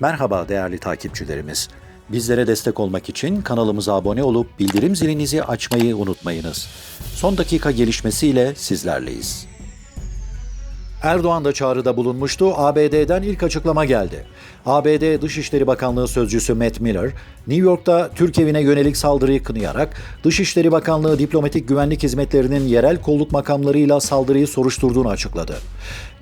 Merhaba değerli takipçilerimiz. Bizlere destek olmak için kanalımıza abone olup bildirim zilinizi açmayı unutmayınız. Son dakika gelişmesiyle sizlerleyiz. Erdoğan da çağrıda bulunmuştu. ABD'den ilk açıklama geldi. ABD Dışişleri Bakanlığı Sözcüsü Matt Miller, New York'ta Türk evine yönelik saldırıyı kınayarak Dışişleri Bakanlığı Diplomatik Güvenlik Hizmetlerinin yerel kolluk makamlarıyla saldırıyı soruşturduğunu açıkladı.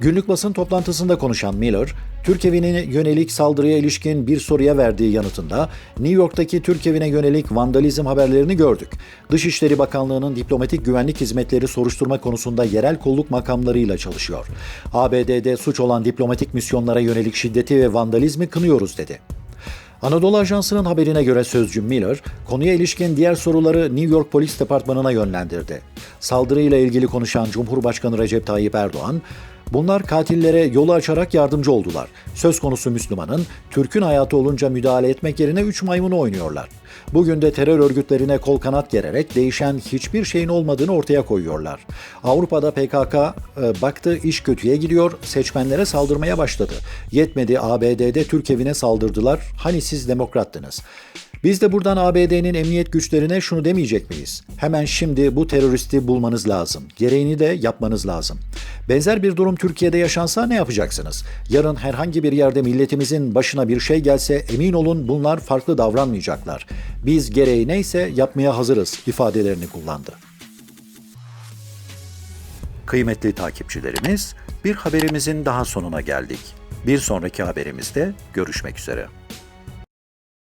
Günlük basın toplantısında konuşan Miller, Türk yönelik saldırıya ilişkin bir soruya verdiği yanıtında New York'taki Türk yönelik vandalizm haberlerini gördük. Dışişleri Bakanlığı'nın diplomatik güvenlik hizmetleri soruşturma konusunda yerel kolluk makamlarıyla çalışıyor. ABD'de suç olan diplomatik misyonlara yönelik şiddeti ve vandalizmi kınıyoruz dedi. Anadolu Ajansı'nın haberine göre sözcü Miller, konuya ilişkin diğer soruları New York Polis Departmanı'na yönlendirdi. Saldırıyla ilgili konuşan Cumhurbaşkanı Recep Tayyip Erdoğan, Bunlar katillere yolu açarak yardımcı oldular. Söz konusu Müslümanın Türk'ün hayatı olunca müdahale etmek yerine üç maymunu oynuyorlar. Bugün de terör örgütlerine kol kanat gererek değişen hiçbir şeyin olmadığını ortaya koyuyorlar. Avrupa'da PKK e, baktı iş kötüye gidiyor, seçmenlere saldırmaya başladı. Yetmedi ABD'de Türk evine saldırdılar. Hani siz demokrattınız. Biz de buradan ABD'nin emniyet güçlerine şunu demeyecek miyiz? Hemen şimdi bu teröristi bulmanız lazım. Gereğini de yapmanız lazım. Benzer bir durum Türkiye'de yaşansa ne yapacaksınız? Yarın herhangi bir yerde milletimizin başına bir şey gelse emin olun bunlar farklı davranmayacaklar. Biz gereği neyse yapmaya hazırız ifadelerini kullandı. Kıymetli takipçilerimiz, bir haberimizin daha sonuna geldik. Bir sonraki haberimizde görüşmek üzere.